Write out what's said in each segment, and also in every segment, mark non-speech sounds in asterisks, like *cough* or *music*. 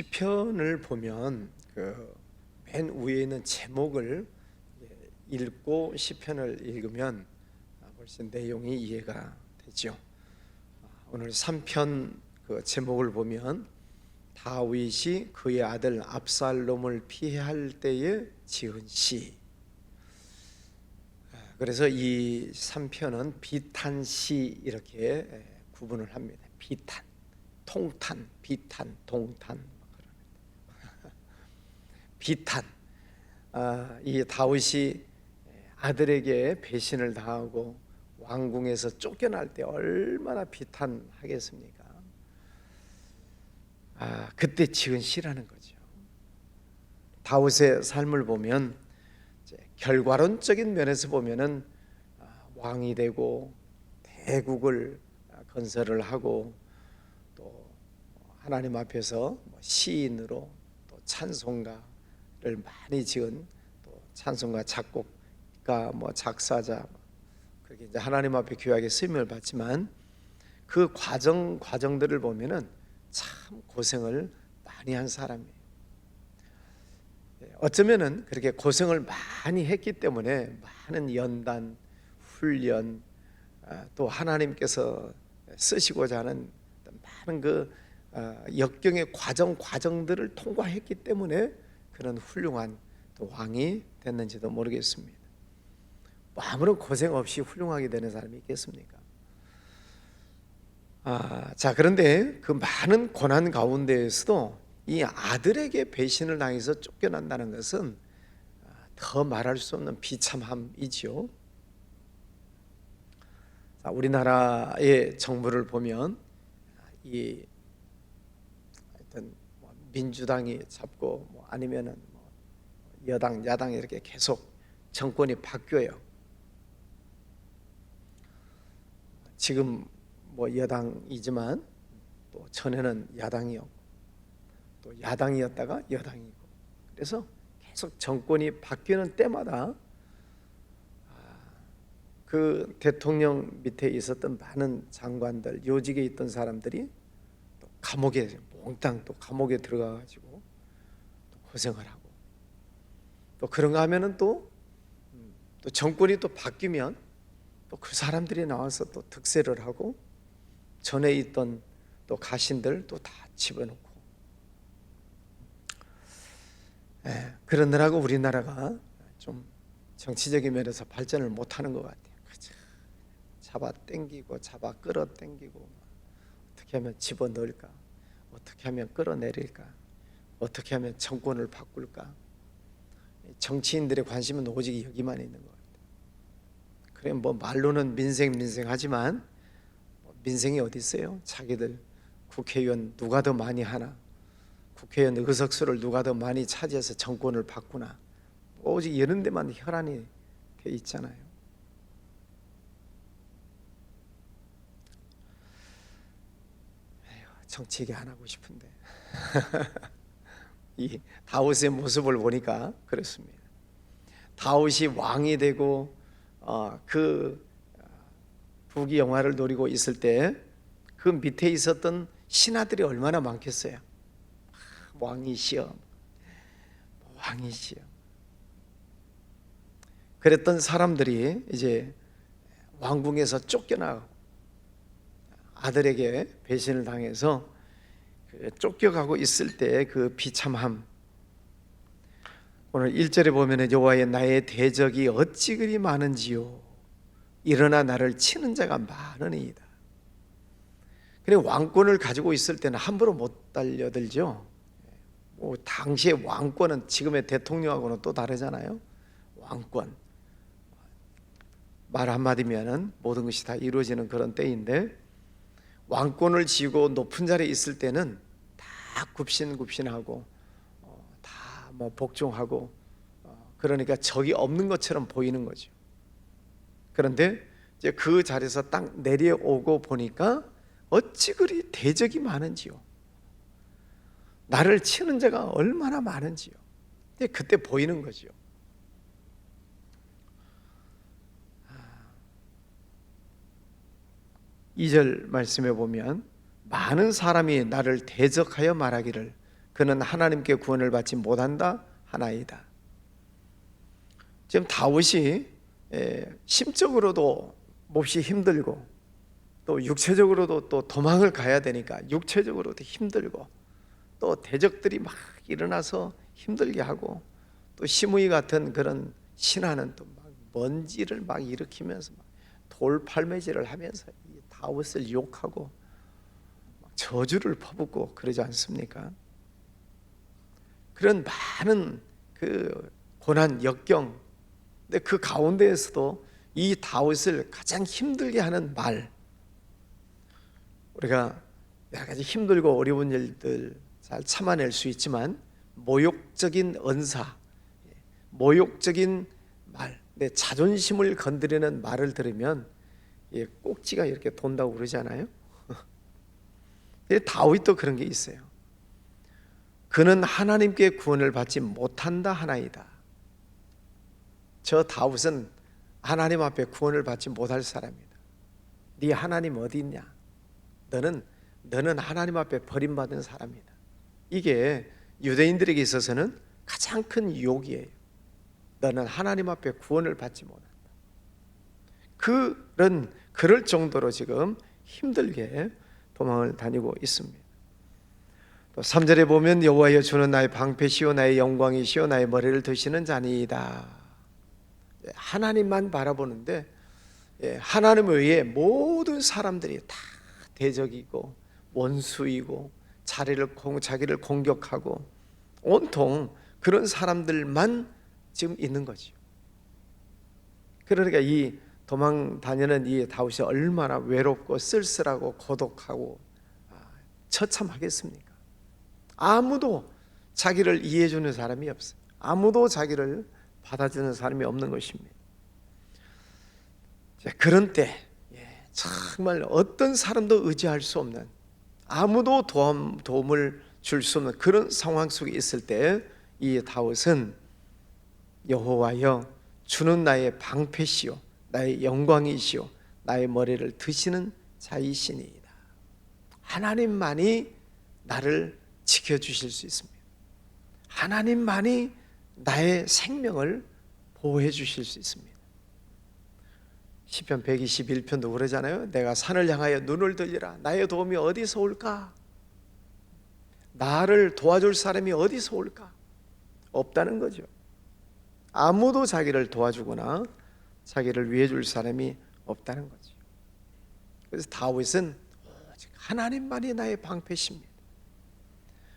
시편을 보면 그 맨 위에 있는 제목을 읽고 시편을 읽으면 벌써 내용이 이해가 되죠. 오늘 3편 그 제목을 보면 다윗이 그의 아들 압살롬을 피할 때에 지은 시. 그래서 이 3편은 비탄 시 이렇게 구분을 합니다. 비탄, 통탄, 비탄, 동탄. 비탄. 아, 이 다윗이 아들에게 배신을 당하고 왕궁에서 쫓겨날 때 얼마나 비탄하겠습니까? 아, 그때 지은 시라는 거죠. 다윗의 삶을 보면 결과론적인 면에서 보면은 아, 왕이 되고 대국을 건설을 하고 또 하나님 앞에서 뭐 시인으로 또 찬송가를 많이 지은 또 찬송가 작곡가 뭐 작사자 그렇게 이제 하나님 앞에 귀하게 쓰임을 받지만 그 과정 과정들을 보면은 참 고생을 많이 한 사람이에요. 예, 어쩌면은 그렇게 고생을 많이 했기 때문에 많은 연단, 훈련, 아, 또 하나님께서 쓰시고자 하는 많은 그 아, 역경의 과정 과정들을 통과했기 때문에 그런 훌륭한 또 왕이 됐는지도 모르겠습니다. 뭐 아무런 고생 없이 훌륭하게 되는 사람이 있겠습니까? 아, 자 그런데 그 많은 고난 가운데에서도 이 아들에게 배신을 당해서 쫓겨난다는 것은 더 말할 수 없는 비참함이지요. 자, 우리나라의 정부를 보면 이 하여튼 뭐 민주당이 잡고 뭐 아니면은 뭐 여당 야당 이렇게 계속 정권이 바뀌어요. 지금 뭐 여당이지만 또 전에는 야당이었고 또 야당이었다가 여당이고 그래서 계속 정권이 바뀌는 때마다 그 대통령 밑에 있었던 많은 장관들 요직에 있던 사람들이 또 감옥에 몽땅 또 감옥에 들어가 가지고 고생을 하고 또 그런가 하면은 또, 음, 또 정권이 또 바뀌면 또 그 사람들이 나와서 또 득세를 하고 전에 있던 또 가신들 또 다 집어넣고 예, 그러느라고 우리나라가 좀 정치적인 면에서 발전을 못하는 것 같아요. 그죠? 잡아 당기고 잡아 끌어 당기고 어떻게 하면 집어 넣을까? 어떻게 하면 끌어내릴까? 어떻게 하면 정권을 바꿀까? 정치인들의 관심은 오직 여기만 있는 것 같아요. 그래 뭐 말로는 민생 민생 하지만 민생이 어디 있어요? 자기들 국회의원 누가 더 많이 하나? 국회의원 의석수를 누가 더 많이 차지해서 정권을 바꾸나? 오직 이런 데만 혈안이 돼 있잖아요. 정치 얘기 안 하고 싶은데 *laughs* 이 다윗의 모습을 보니까 그렇습니다. 다윗이 왕이 되고 어, 그 부귀 영화를 노리고 있을 때 그 밑에 있었던 신하들이 얼마나 많겠어요. 왕이시여, 왕이시여. 그랬던 사람들이 이제 왕궁에서 쫓겨나 아들에게 배신을 당해서 그 쫓겨가고 있을 때그 비참함. 오늘 1절에 보면 여호와의 나의 대적이 어찌 그리 많은지요. 일어나 나를 치는 자가 많으니이다. 그래 왕권을 가지고 있을 때는 함부로 못 달려들죠. 뭐 당시의 왕권은 지금의 대통령하고는 또 다르잖아요. 왕권 말 한마디면은 모든 것이 다 이루어지는 그런 때인데 왕권을 쥐고 높은 자리에 있을 때는 다 굽신굽신하고 어, 다뭐 복종하고 어, 그러니까 적이 없는 것처럼 보이는 거죠. 그런데 이제 그 자리에서 딱 내려오고 보니까 어찌 그리 대적이 많은지요. 나를 치는 자가 얼마나 많은지요. 그때 보이는 거지요. 2절 말씀해 보면 많은 사람이 나를 대적하여 말하기를 그는 하나님께 구원을 받지 못한다 하나이다. 지금 다윗이 예, 심적으로도 몹시 힘들고 또 육체적으로도 또 도망을 가야 되니까 육체적으로도 힘들고 또 대적들이 막 일어나서 힘들게 하고 또 시무이 같은 그런 신하는 또 막 먼지를 막 일으키면서 막 돌팔매질을 하면서 다윗을 욕하고 막 저주를 퍼붓고 그러지 않습니까? 그런 많은 그 고난 역경 근데 그 가운데에서도 이 다윗을 가장 힘들게 하는 말 우리가 여러 가지 힘들고 어려운 일들 잘 참아낼 수 있지만 모욕적인 언사, 모욕적인 말, 내 자존심을 건드리는 말을 들으면 예, 꼭지가 이렇게 돈다고 그러잖아요. *laughs* 다윗도 그런 게 있어요. 그는 하나님께 구원을 받지 못한다 하나이다. 저 다윗은 하나님 앞에 구원을 받지 못할 사람이다. 네 하나님 어디 있냐? 너는 너는 하나님 앞에 버림받은 사람이다. 이게 유대인들에게 있어서는 가장 큰 유혹이에요. 너는 하나님 앞에 구원을 받지 못한다. 그런 그럴 정도로 지금 힘들게 도망을 다니고 있습니다. 또 3절에 보면 여호와여 주는 나의 방패시요 나의 영광이시요 나의 머리를 드시는 자니이다. 예, 하나님만 바라보는데 예, 하나님 외에 모든 사람들이 다 대적이고 원수이고 자리를 공, 자기를 공격하고 온통 그런 사람들만 지금 있는 거죠. 그러니까 이 도망 다니는 이 다윗이 얼마나 외롭고 쓸쓸하고 고독하고 아, 처참하겠습니까? 아무도 자기를 이해해 주는 사람이 없어요. 아무도 자기를 받아주는 사람이 없는 것입니다. 자, 그런 때 예, 정말 어떤 사람도 의지할 수 없는 아무도 도움, 도움을 줄 수 없는 그런 상황 속에 있을 때 이 다윗은 여호와여 주는 나의 방패시요 나의 영광이시요 나의 머리를 드시는 자이시니이다. 하나님만이 나를 지켜 주실 수 있습니다. 하나님만이 나의 생명을 보호해 주실 수 있습니다. 시편 121편도 그러잖아요. 내가 산을 향하여 눈을 들리라. 나의 도움이 어디서 올까? 나를 도와줄 사람이 어디서 올까? 없다는 거죠. 아무도 자기를 도와주거나 자기를 위해 줄 사람이 없다는 거죠. 그래서 다윗은 오직 하나님만이 나의 방패십니다.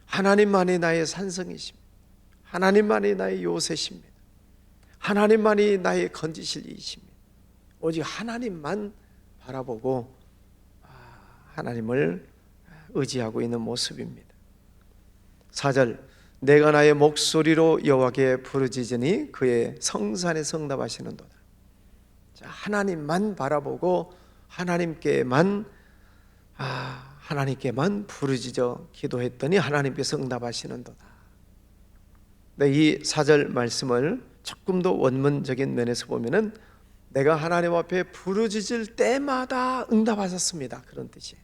하나님만이 나의 산성이십니다. 하나님만이 나의 요새십니다. 하나님만이 나의 건지실 이십니다. 오직 하나님만 바라보고 아, 하나님을 의지하고 있는 모습입니다. 4절 내가 나의 목소리로 여호와께 부르짖으니 그의 성산에 성답하시는도다. 자, 하나님만 바라보고 하나님께만 아, 하나님께만 부르짖어 기도했더니 하나님께서 응답하시는도다. 네, 이 4절 말씀을 조금 더 원문적인 면에서 보면은 내가 하나님 앞에 부르짖을 때마다 응답하셨습니다. 그런 뜻이에요.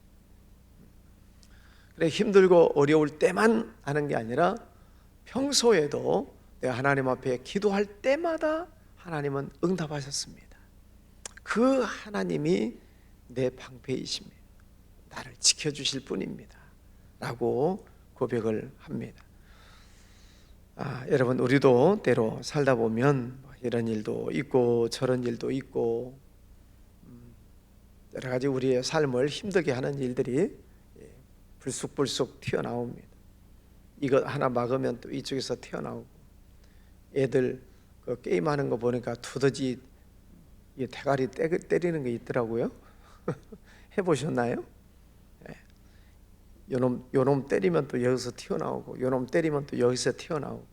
그래 힘들고 어려울 때만 하는 게 아니라 평소에도 내가 하나님 앞에 기도할 때마다 하나님은 응답하셨습니다. 그 하나님이 내 방패이십니다. 나를 지켜주실 분입니다. 라고 고백을 합니다. 아, 여러분, 우리도 때로 살다 보면 이런 일도 있고 저런 일도 있고 음, 여러 가지 우리의 삶을 힘들게 하는 일들이 예, 불쑥불쑥 튀어나옵니다. 이거 하나 막으면 또 이쪽에서 튀어나오고 애들 그 게임하는 거 보니까 두더지 대가리 때리는 게 있더라고요. *laughs* 해보셨나요? 예. 요놈 요놈 때리면 또 여기서 튀어나오고 요놈 때리면 또 여기서 튀어나오고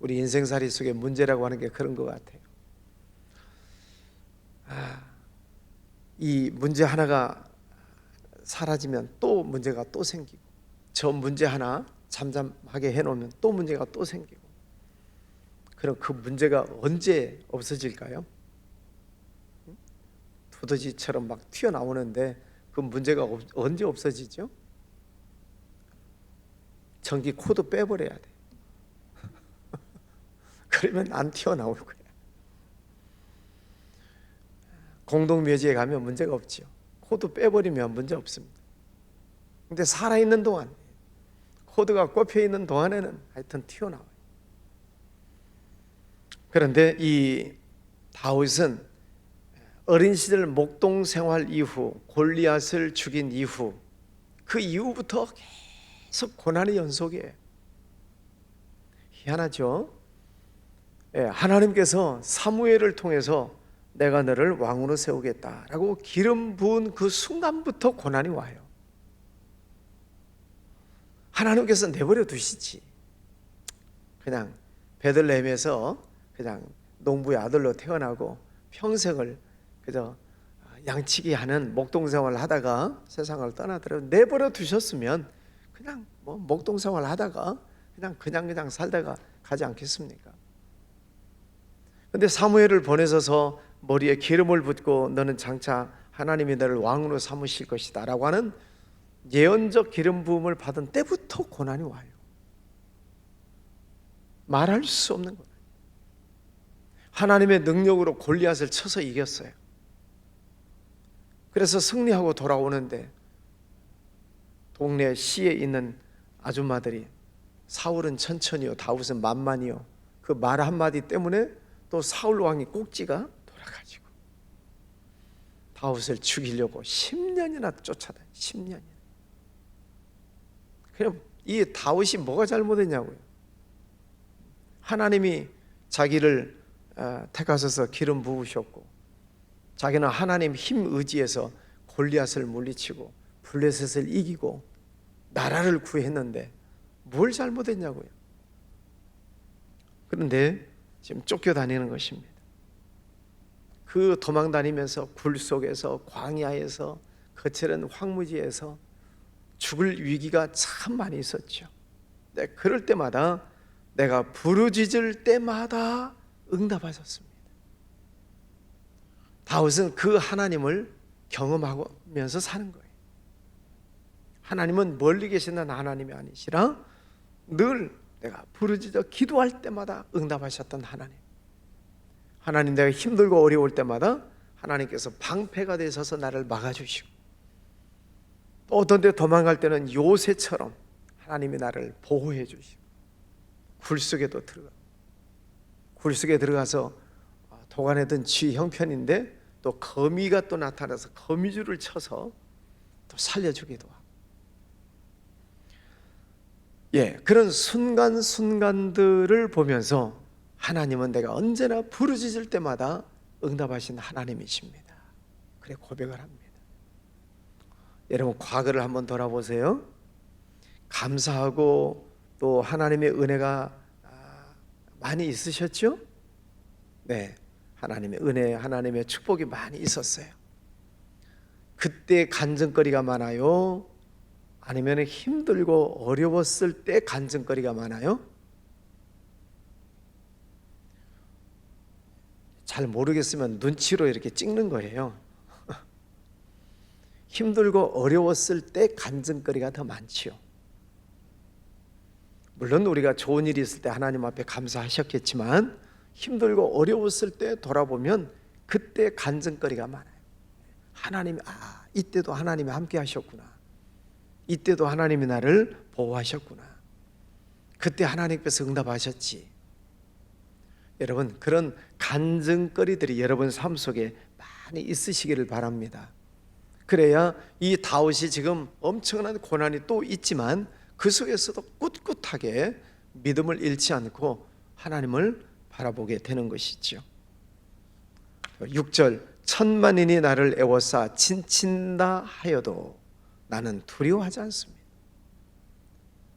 우리 인생살이 속에 문제라고 하는 게 그런 것 같아요. 아, 이 문제 하나가 사라지면 또 문제가 또 생기고 저 문제 하나 잠잠하게 해놓으면 또 문제가 또 생기고 그럼 그 문제가 언제 없어질까요? 두더지처럼 막 튀어나오는데 그 문제가 언제 없어지죠? 전기 코드 빼버려야 돼. *laughs* 그러면 안 튀어나올 거야. 공동묘지에 가면 문제가 없지요. 코드 빼버리면 문제 없습니다. 근데 살아있는 동안, 코드가 꼽혀 있는 동안에는 하여튼 튀어나와요. 그런데 이 다윗은 어린 시절 목동 생활 이후 골리앗을 죽인 이후 그 이후부터 계속 고난의 연속이에요. 희한하죠? 예, 하나님께서 사무엘을 통해서 내가 너를 왕으로 세우겠다라고 기름 부은 그 순간부터 고난이 와요. 하나님께서 내버려 두시지. 그냥 베들레헴에서 그냥 농부의 아들로 태어나고 평생을 그저 양치기 하는 목동 생활을 하다가 세상을 떠나더라도 내버려 두셨으면 그냥 뭐 목동 생활 하다가 그냥 그냥 그냥 살다가 가지 않겠습니까? 근데 사무엘을 보내셔서 머리에 기름을 붓고 너는 장차 하나님이 너를 왕으로 삼으실 것이다라고 하는 예언적 기름 부음을 받은 때부터 고난이 와요. 말할 수 없는 거예요. 하나님의 능력으로 골리앗을 쳐서 이겼어요. 그래서 승리하고 돌아오는데 동네 시에 있는 아줌마들이 사울은 천천히요 다윗은 만만히요 그 말 한마디 때문에 또 사울 왕이 꼭지가 돌아가지고 다윗을 죽이려고 10년이나 쫓아다 10년이나. 그럼 이 다윗이 뭐가 잘못했냐고요? 하나님이 자기를 어, 택하셔서 기름 부으셨고 자기는 하나님 힘 의지해서 골리앗을 물리치고 블레셋을 이기고 나라를 구했는데 뭘 잘못했냐고요. 그런데 지금 쫓겨다니는 것입니다. 그 도망 다니면서 굴 속에서 광야에서 거칠은 황무지에서 죽을 위기가 참 많이 있었죠. 네, 그럴 때마다 내가 부르짖을 때마다 응답하셨습니다. 다윗은 그 하나님을 경험하면서 사는 거예요. 하나님은 멀리 계시는 하나님이 아니시라 늘 내가 부르짖어 기도할 때마다 응답하셨던 하나님. 하나님 내가 힘들고 어려울 때마다 하나님께서 방패가 되셔서 나를 막아주시고 또 어떤 데 도망갈 때는 요새처럼 하나님이 나를 보호해 주시고 굴 속에도 들어가 굴 속에 들어가서 도간에 든 쥐 형편인데 또 거미가 또 나타나서 거미줄을 쳐서 또 살려주기도 하고 예 그런 순간순간들을 보면서 하나님은 내가 언제나 부르짖을 때마다 응답하신 하나님이십니다 그래 고백을 합니다 여러분 과거를 한번 돌아보세요 감사하고 또 하나님의 은혜가 아, 많이 있으셨죠? 네. 하나님의 은혜, 하나님의 축복이 많이 있었어요. 그때 간증거리가 많아요? 아니면 힘들고 어려웠을 때 간증거리가 많아요? 잘 모르겠으면 눈치로 이렇게 찍는 거예요. *laughs* 힘들고 어려웠을 때 간증거리가 더 많지요. 물론 우리가 좋은 일이 있을 때 하나님 앞에 감사하셨겠지만 힘들고 어려웠을 때 돌아보면 그때 간증거리가 많아요. 하나님이 아 이때도 하나님이 함께 하셨구나. 이때도 하나님이 나를 보호하셨구나. 그때 하나님께서 응답하셨지. 여러분 그런 간증거리들이 여러분 삶 속에 많이 있으시기를 바랍니다. 그래야 이 다윗이 지금 엄청난 고난이 또 있지만 그 속에서도 꿋꿋하게 믿음을 잃지 않고 하나님을 바라보게 되는 것이죠. 6절 천만인이 나를 애워싸 친친다 하여도 나는 두려워하지 않습니다.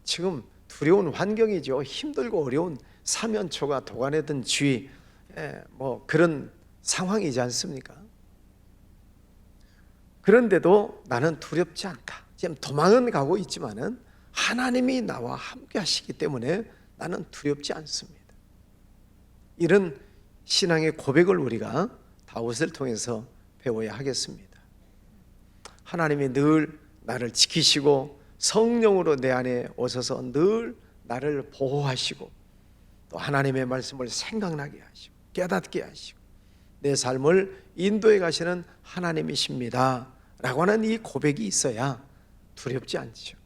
지금 두려운 환경이죠. 힘들고 어려운 사면초가 도가내든 쥐, 뭐 그런 상황이지 않습니까? 그런데도 나는 두렵지 않다. 지금 도망은 가고 있지만은 하나님이 나와 함께 하시기 때문에 나는 두렵지 않습니다. 이런 신앙의 고백을 우리가 다윗을 통해서 배워야 하겠습니다. 하나님이 늘 나를 지키시고 성령으로 내 안에 오셔서 늘 나를 보호하시고 또 하나님의 말씀을 생각나게 하시고 깨닫게 하시고 내 삶을 인도해 가시는 하나님이십니다. 라고 하는 이 고백이 있어야 두렵지 않죠.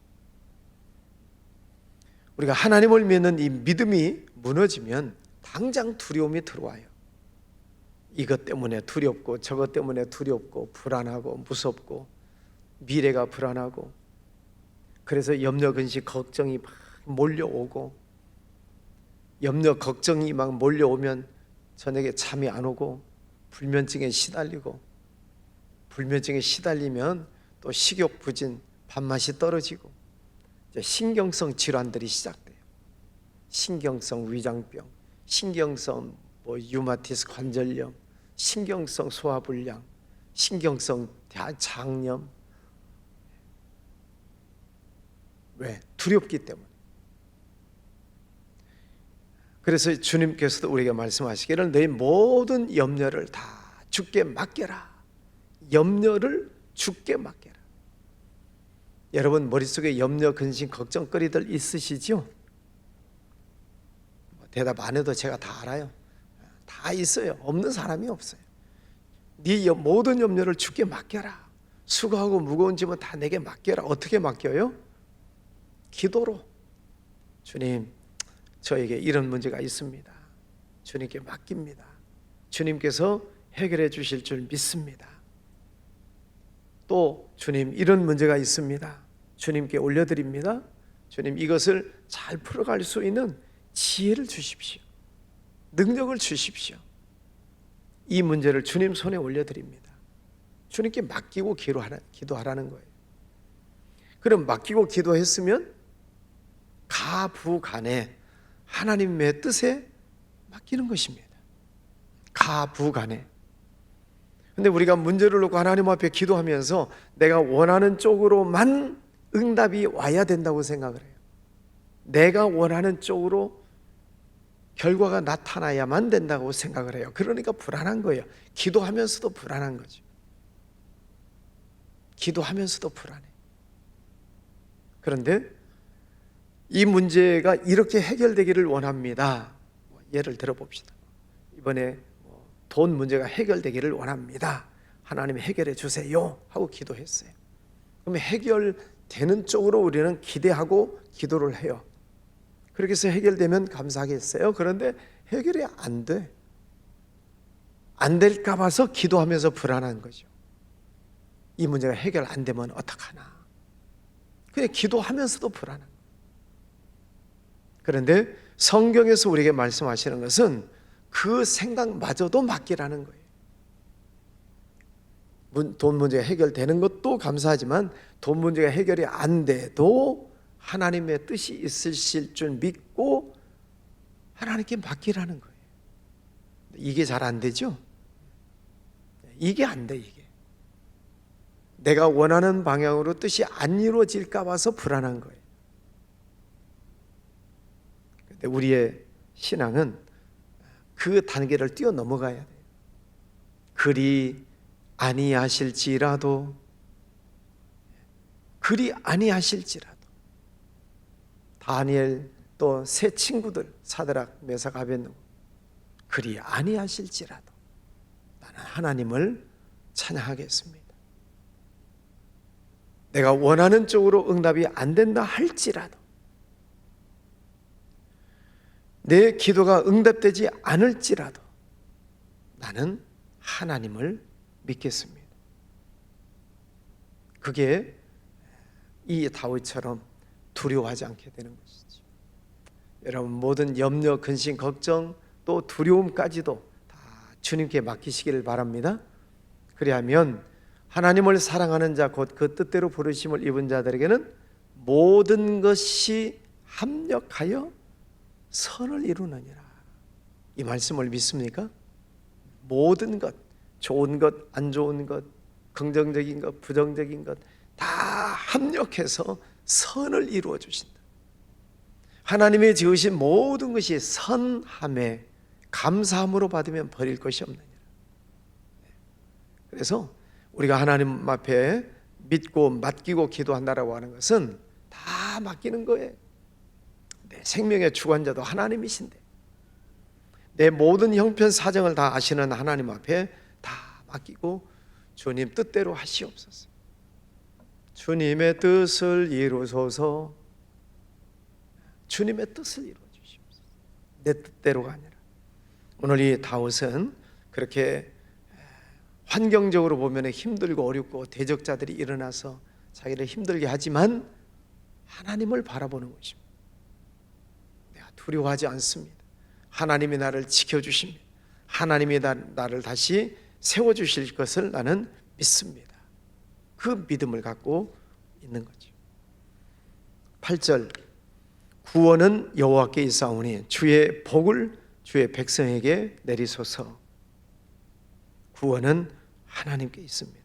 우리가 하나님을 믿는 이 믿음이 무너지면 당장 두려움이 들어와요. 이것 때문에 두렵고 저것 때문에 두렵고 불안하고 무섭고 미래가 불안하고 그래서 염려 근심 걱정이 막 몰려오고 염려 걱정이 막 몰려오면 저녁에 잠이 안 오고 불면증에 시달리고 불면증에 시달리면 또 식욕 부진 밥맛이 떨어지고 신경성 질환들이 시작돼요. 신경성 위장병, 신경성 뭐 유마티스 관절염, 신경성 소화불량, 신경성 장염. 왜? 두렵기 때문에. 그래서 주님께서도 우리에게 말씀하시기를 너희 모든 염려를 다 주께 맡겨라. 염려를 주께 맡겨라. 여러분 머릿속에 염려, 근심, 걱정거리들 있으시죠? 뭐 대답 안 해도 제가 다 알아요. 다 있어요. 없는 사람이 없어요. 네 염- 모든 염려를 주께 맡겨라. 수고하고 무거운 짐은 다 내게 맡겨라. 어떻게 맡겨요? 기도로. 주님, 저에게 이런 문제가 있습니다. 주님께 맡깁니다. 주님께서 해결해 주실 줄 믿습니다. 또 주님 이런 문제가 있습니다. 주님께 올려드립니다. 주님 이것을 잘 풀어갈 수 있는 지혜를 주십시오. 능력을 주십시오. 이 문제를 주님 손에 올려드립니다. 주님께 맡기고 기도하라, 기도하라는 거예요. 그럼 맡기고 기도했으면 가부간에 하나님의 뜻에 맡기는 것입니다. 가부간에. 근데 우리가 문제를 놓고 하나님 앞에 기도하면서 내가 원하는 쪽으로만 응답이 와야 된다고 생각을 해요. 내가 원하는 쪽으로 결과가 나타나야만 된다고 생각을 해요. 그러니까 불안한 거예요. 기도하면서도 불안한 거죠. 기도하면서도 불안해. 그런데 이 문제가 이렇게 해결되기를 원합니다. 뭐 예를 들어 봅시다. 이번에 뭐돈 문제가 해결되기를 원합니다. 하나님 해결해 주세요. 하고 기도했어요. 그러면 해결되는 쪽으로 우리는 기대하고 기도를 해요. 그렇게 해서 해결되면 감사하겠어요. 그런데 해결이 안 돼. 안 될까 봐서 기도하면서 불안한 거죠. 이 문제가 해결 안 되면 어떡하나. 그냥 기도하면서도 불안한. 그런데 성경에서 우리에게 말씀하시는 것은 그 생각마저도 맡기라는 거예요. 문- 돈 문제가 해결되는 것도 감사하지만 돈 문제가 해결이 안 돼도 하나님의 뜻이 있으실 줄 믿고 하나님께 맡기라는 거예요. 이게 잘 안 되죠? 이게 안 돼, 이게. 내가 원하는 방향으로 뜻이 안 이루어질까 봐서 불안한 거예요. 근데 우리의 신앙은 그 단계를 뛰어 넘어가야 돼요. 그리 아니하실지라도 그리 아니하실지라도 다니엘 또 세 친구들 사드락 메삭 아벤누고 그리 아니하실지라도 나는 하나님을 찬양하겠습니다. 내가 원하는 쪽으로 응답이 안 된다 할지라도 내 기도가 응답되지 않을지라도 나는 하나님을 믿겠습니다. 그게 이 다윗처럼 두려워하지 않게 되는 것이죠. 여러분 모든 염려, 근심, 걱정 또 두려움까지도 다 주님께 맡기시기를 바랍니다. 그리하면 하나님을 사랑하는 자 곧 그 뜻대로 부르심을 입은 자들에게는 모든 것이 합력하여 선을 이루느니라. 이 말씀을 믿습니까? 모든 것, 좋은 것, 안 좋은 것, 긍정적인 것, 부정적인 것 다 합력해서 선을 이루어 주신다. 하나님의 지으신 모든 것이 선함에 감사함으로 받으면 버릴 것이 없느니라. 그래서 우리가 하나님 앞에 믿고 맡기고 기도한다라고 하는 것은 다다 맡기는 거예요. 내 생명의 주관자도 하나님이신데 내 모든 형편 사정을 다 아시는 하나님 앞에 다 맡기고 주님 뜻대로 하시옵소서. 주님의 뜻을 이루소서. 주님의 뜻을 이루어 주시옵소서. 내 뜻대로가 아니라 오늘 이 다윗은 그렇게 환경적으로 보면 힘들고 어렵고 대적자들이 일어나서 자기를 힘들게 하지만 하나님을 바라보는 것입니다. 내가 두려워하지 않습니다. 하나님이 나를 지켜주십니다. 하나님이 나, 나를 다시 세워주실 것을 나는 믿습니다. 그 믿음을 갖고 있는 거죠. 8절 구원은 여호와께 있사오니 주의 복을 주의 백성에게 내리소서. 구원은 하나님께 있습니다.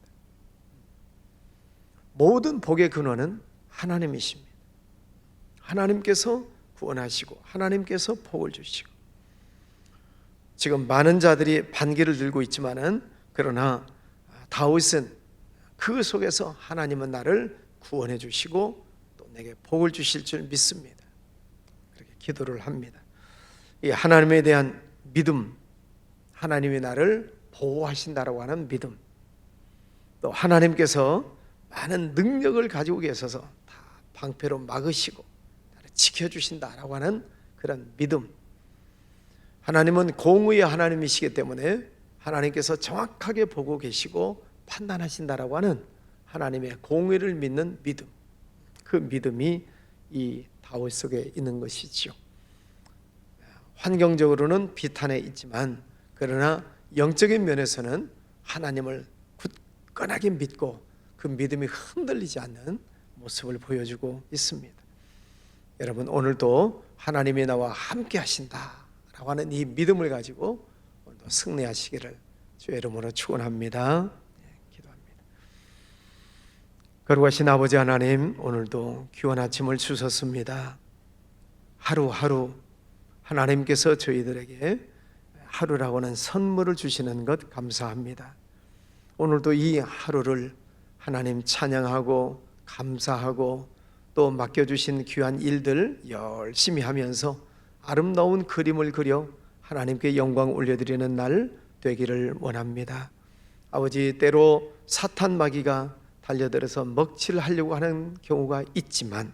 모든 복의 근원은 하나님이십니다. 하나님께서 구원하시고 하나님께서 복을 주시고 지금 많은 자들이 반기를 들고 있지만은 그러나 다윗은 그 속에서 하나님은 나를 구원해 주시고 또 내게 복을 주실 줄 믿습니다. 그렇게 기도를 합니다. 이 하나님에 대한 믿음, 하나님이 나를 보호하신다라고 하는 믿음, 또 하나님께서 많은 능력을 가지고 계셔서 다 방패로 막으시고 나를 지켜주신다라고 하는 그런 믿음. 하나님은 공의의 하나님이시기 때문에 하나님께서 정확하게 보고 계시고 판단하신다라고 하는 하나님의 공의를 믿는 믿음. 그 믿음이 이 다윗 속에 있는 것이지요. 환경적으로는 비탄에 있지만 그러나 영적인 면에서는 하나님을 굳건하게 믿고 그 믿음이 흔들리지 않는 모습을 보여주고 있습니다. 여러분 오늘도 하나님이 나와 함께 하신다라고 하는 이 믿음을 가지고 오늘도 승리하시기를 주의 이름으로 축원합니다. 거룩하신 아버지 하나님 오늘도 귀한 아침을 주셨습니다. 하루하루 하나님께서 저희들에게 하루라고는 선물을 주시는 것 감사합니다. 오늘도 이 하루를 하나님 찬양하고 감사하고 또 맡겨주신 귀한 일들 열심히 하면서 아름다운 그림을 그려 하나님께 영광 올려드리는 날 되기를 원합니다. 아버지 때로 사탄 마귀가 달려들어서 먹칠을 하려고 하는 경우가 있지만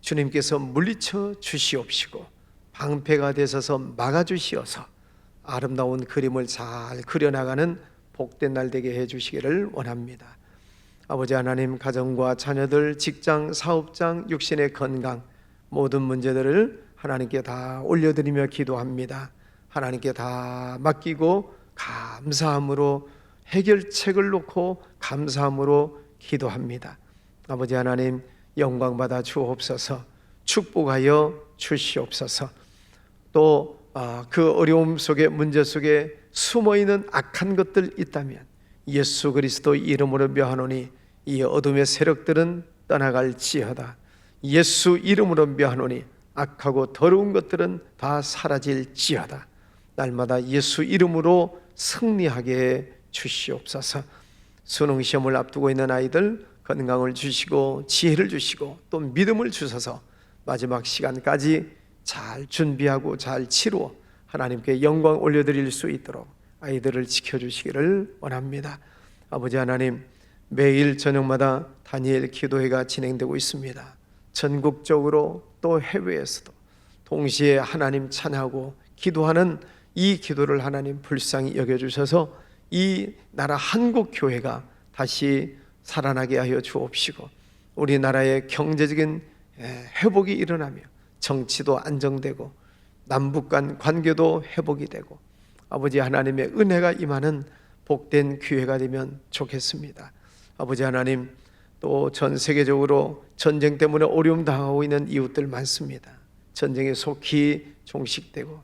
주님께서 물리쳐 주시옵시고 방패가 되셔서 막아 주시어서 아름다운 그림을 잘 그려나가는 복된 날 되게 해 주시기를 원합니다. 아버지 하나님 가정과 자녀들 직장 사업장 육신의 건강 모든 문제들을 하나님께 다 올려드리며 기도합니다. 하나님께 다 맡기고 감사함으로 해결책을 놓고 감사함으로 기도합니다. 아버지 하나님 영광 받아 주옵소서 축복하여 주시옵소서 또 그 어려움 속에 문제 속에 숨어 있는 악한 것들 있다면 예수 그리스도 이름으로 묘하노니 이 어둠의 세력들은 떠나갈지어다. 예수 이름으로 묘하노니 악하고 더러운 것들은 다 사라질지어다. 날마다 예수 이름으로 승리하게 해 주시옵소서. 수능 시험을 앞두고 있는 아이들 건강을 주시고 지혜를 주시고 또 믿음을 주셔서 마지막 시간까지 잘 준비하고 잘 치루어 하나님께 영광 올려드릴 수 있도록 아이들을 지켜주시기를 원합니다. 아버지 하나님 매일 저녁마다 다니엘 기도회가 진행되고 있습니다. 전국적으로 또 해외에서도 동시에 하나님 찬하고 기도하는 이 기도를 하나님 불쌍히 여겨주셔서 이 나라 한국 교회가 다시 살아나게 하여 주옵시고 우리나라의 경제적인 회복이 일어나며 정치도 안정되고 남북 간 관계도 회복이 되고 아버지 하나님의 은혜가 임하는 복된 기회가 되면 좋겠습니다. 아버지 하나님 또 전 세계적으로 전쟁 때문에 어려움 당하고 있는 이웃들 많습니다. 전쟁에 속히 종식되고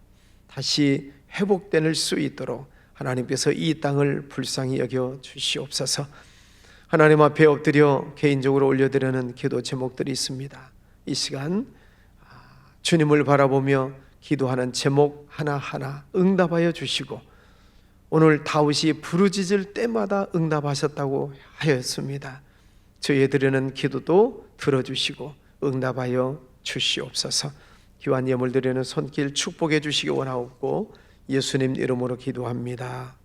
다시 회복될 수 있도록 하나님께서 이 땅을 불쌍히 여겨 주시옵소서. 하나님 앞에 엎드려 개인적으로 올려드리는 기도 제목들이 있습니다. 이 시간 아, 주님을 바라보며 기도하는 제목 하나하나 응답하여 주시고 오늘 다윗이 부르짖을 때마다 응답하셨다고 하였습니다. 저희 드리는 기도도 들어주시고 응답하여 주시옵소서. 기완 예물 드리는 손길 축복해 주시기 원하옵고 예수님 이름으로 기도합니다.